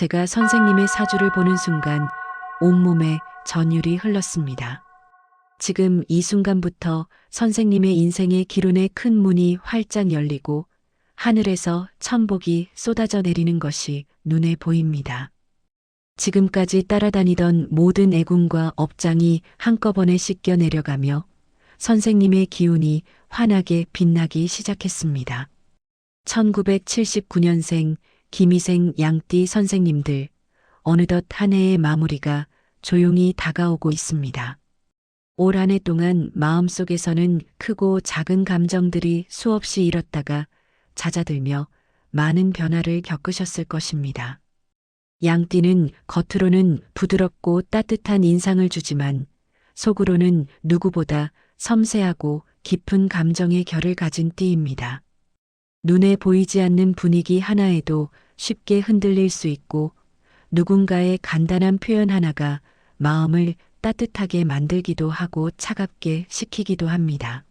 제가 선생님의 사주를 보는 순간 온몸에 전율이 흘렀습니다. 지금 이 순간부터 선생님의 인생의 기론의 큰 문이 활짝 열리고 하늘에서 천복이 쏟아져 내리는 것이 눈에 보입니다. 지금까지 따라다니던 모든 애군과 업장이 한꺼번에 씻겨 내려가며 선생님의 기운이 환하게 빛나기 시작했습니다. 1979년생 김희생 양띠 선생님들, 어느덧 한 해의 마무리가 조용히 다가오고 있습니다. 올 한 해 동안 마음속에서는 크고 작은 감정들이 수없이 일었다가 잦아들며 많은 변화를 겪으셨을 것입니다. 양띠는 겉으로는 부드럽고 따뜻한 인상을 주지만 속으로는 누구보다 섬세하고 깊은 감정의 결을 가진 띠입니다. 눈에 보이지 않는 분위기 하나에도 쉽게 흔들릴 수 있고 누군가의 간단한 표현 하나가 마음을 따뜻하게 만들기도 하고 차갑게 식히기도 합니다.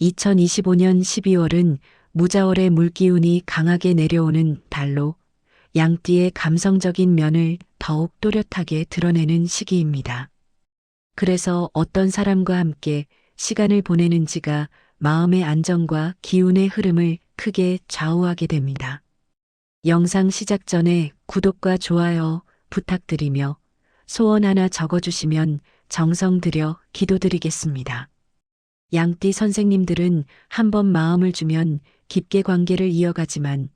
2025년 12월은 무자월의 물기운이 강하게 내려오는 달로 양띠의 감성적인 면을 더욱 또렷하게 드러내는 시기입니다. 그래서 어떤 사람과 함께 시간을 보내는지가 마음의 안정과 기운의 흐름을 크게 좌우하게 됩니다. 영상 시작 전에 구독과 좋아요 부탁드리며 소원 하나 적어주시면 정성 들여 기도드리겠습니다. 양띠 선생님들은 한 번 마음을 주면 깊게 관계를 이어가지만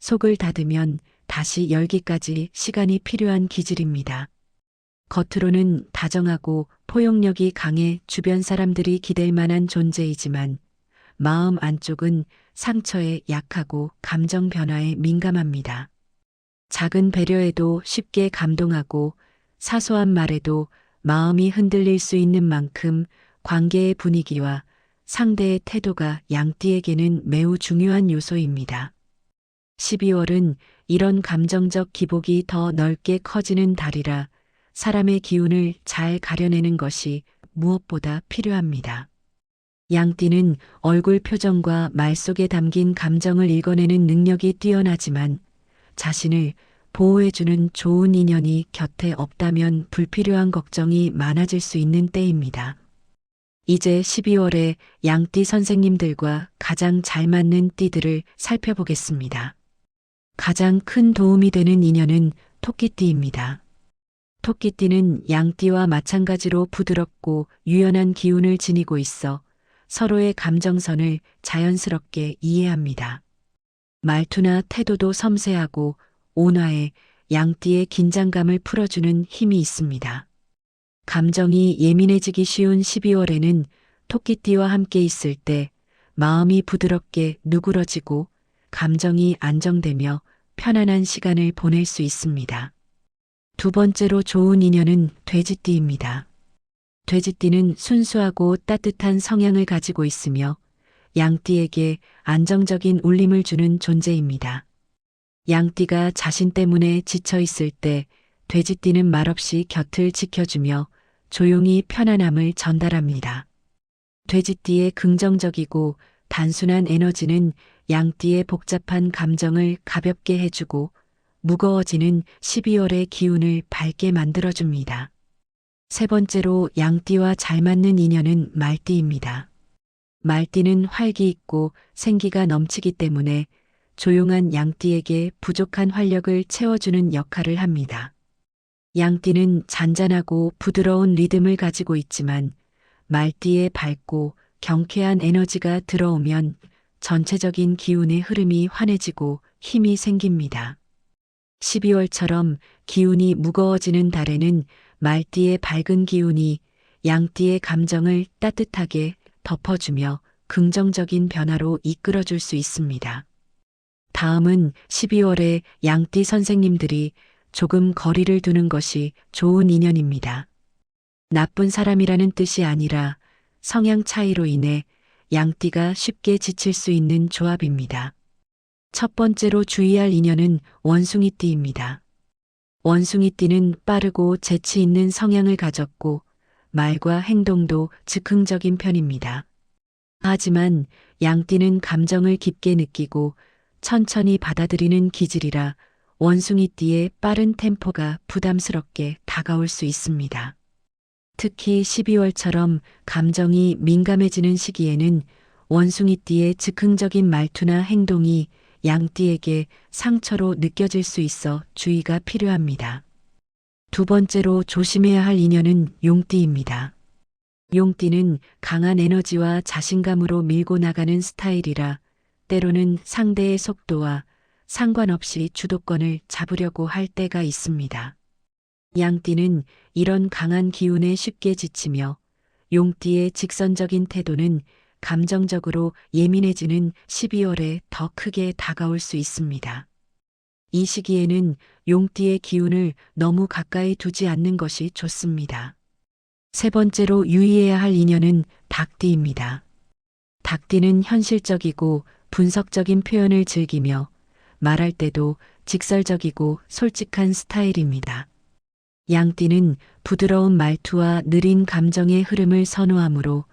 속을 닫으면 다시 열기까지 시간이 필요한 기질입니다. 겉으로는 다정하고 포용력이 강해 주변 사람들이 기댈 만한 존재이지만 마음 안쪽은 상처에 약하고 감정 변화에 민감합니다. 작은 배려에도 쉽게 감동하고 사소한 말에도 마음이 흔들릴 수 있는 만큼 관계의 분위기와 상대의 태도가 양띠에게는 매우 중요한 요소입니다. 12월은 이런 감정적 기복이 더 넓게 커지는 달이라 사람의 기운을 잘 가려내는 것이 무엇보다 필요합니다. 양띠는 얼굴 표정과 말 속에 담긴 감정을 읽어내는 능력이 뛰어나지만 자신을 보호해주는 좋은 인연이 곁에 없다면 불필요한 걱정이 많아질 수 있는 때입니다. 이제 12월에 양띠 선생님들과 가장 잘 맞는 띠들을 살펴보겠습니다. 가장 큰 도움이 되는 인연은 토끼띠입니다. 토끼띠는 양띠와 마찬가지로 부드럽고 유연한 기운을 지니고 있어 서로의 감정선을 자연스럽게 이해합니다. 말투나 태도도 섬세하고 온화해 양띠의 긴장감을 풀어주는 힘이 있습니다. 감정이 예민해지기 쉬운 12월에는 토끼띠와 함께 있을 때 마음이 부드럽게 누그러지고 감정이 안정되며 편안한 시간을 보낼 수 있습니다. 두 번째로 좋은 인연은 돼지띠입니다. 돼지띠는 순수하고 따뜻한 성향을 가지고 있으며 양띠에게 안정적인 울림을 주는 존재입니다. 양띠가 자신 때문에 지쳐 있을 때 돼지띠는 말없이 곁을 지켜주며 조용히 편안함을 전달합니다. 돼지띠의 긍정적이고 단순한 에너지는 양띠의 복잡한 감정을 가볍게 해주고 무거워지는 12월의 기운을 밝게 만들어줍니다. 세 번째로 양띠와 잘 맞는 인연은 말띠입니다. 말띠는 활기 있고 생기가 넘치기 때문에 조용한 양띠에게 부족한 활력을 채워주는 역할을 합니다. 양띠는 잔잔하고 부드러운 리듬을 가지고 있지만 말띠의 밝고 경쾌한 에너지가 들어오면 전체적인 기운의 흐름이 환해지고 힘이 생깁니다. 12월처럼 기운이 무거워지는 달에는 말띠의 밝은 기운이 양띠의 감정을 따뜻하게 덮어주며 긍정적인 변화로 이끌어줄 수 있습니다. 다음은 12월에 양띠 선생님들이 조금 거리를 두는 것이 좋은 인연입니다. 나쁜 사람이라는 뜻이 아니라 성향 차이로 인해 양띠가 쉽게 지칠 수 있는 조합입니다. 첫 번째로 주의할 인연은 원숭이띠입니다. 원숭이띠는 빠르고 재치 있는 성향을 가졌고 말과 행동도 즉흥적인 편입니다. 하지만 양띠는 감정을 깊게 느끼고 천천히 받아들이는 기질이라 원숭이띠의 빠른 템포가 부담스럽게 다가올 수 있습니다. 특히 12월처럼 감정이 민감해지는 시기에는 원숭이띠의 즉흥적인 말투나 행동이 양띠에게 상처로 느껴질 수 있어 주의가 필요합니다. 두 번째로 조심해야 할 인연은 용띠입니다. 용띠는 강한 에너지와 자신감으로 밀고 나가는 스타일이라 때로는 상대의 속도와 상관없이 주도권을 잡으려고 할 때가 있습니다. 양띠는 이런 강한 기운에 쉽게 지치며 용띠의 직선적인 태도는 감정적으로 예민해지는 12월에 더 크게 다가올 수 있습니다. 이 시기에는 용띠의 기운을 너무 가까이 두지 않는 것이 좋습니다. 세 번째로 유의해야 할 인연은 닭띠입니다. 닭띠는 현실적이고 분석적인 표현을 즐기며 말할 때도 직설적이고 솔직한 스타일입니다. 양띠는 부드러운 말투와 느린 감정의 흐름을 선호하므로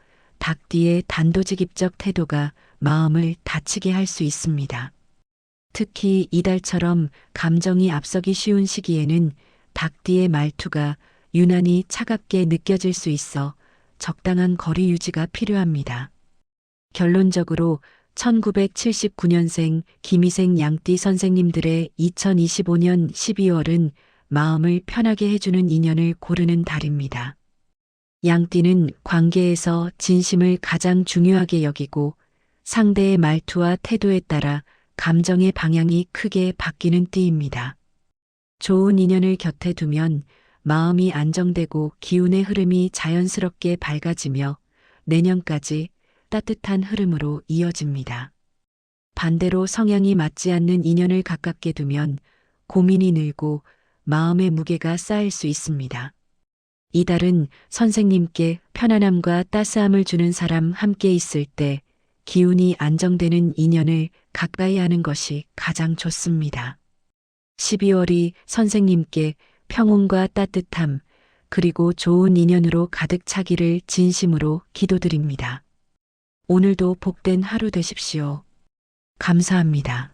닭띠의 단도직입적 태도가 마음을 다치게 할 수 있습니다. 특히 이달처럼 감정이 앞서기 쉬운 시기에는 닭띠의 말투가 유난히 차갑게 느껴질 수 있어 적당한 거리 유지가 필요합니다. 결론적으로 1979년생 김희생 양띠 선생님들의 2025년 12월은 마음을 편하게 해주는 인연을 고르는 달입니다. 양띠는 관계에서 진심을 가장 중요하게 여기고 상대의 말투와 태도에 따라 감정의 방향이 크게 바뀌는 띠입니다. 좋은 인연을 곁에 두면 마음이 안정되고 기운의 흐름이 자연스럽게 밝아지며 내년까지 따뜻한 흐름으로 이어집니다. 반대로 성향이 맞지 않는 인연을 가깝게 두면 고민이 늘고 마음의 무게가 쌓일 수 있습니다. 이달은 선생님께 편안함과 따스함을 주는 사람 함께 있을 때 기운이 안정되는 인연을 가까이 하는 것이 가장 좋습니다. 12월이 선생님께 평온과 따뜻함, 그리고 좋은 인연으로 가득 차기를 진심으로 기도드립니다. 오늘도 복된 하루 되십시오. 감사합니다.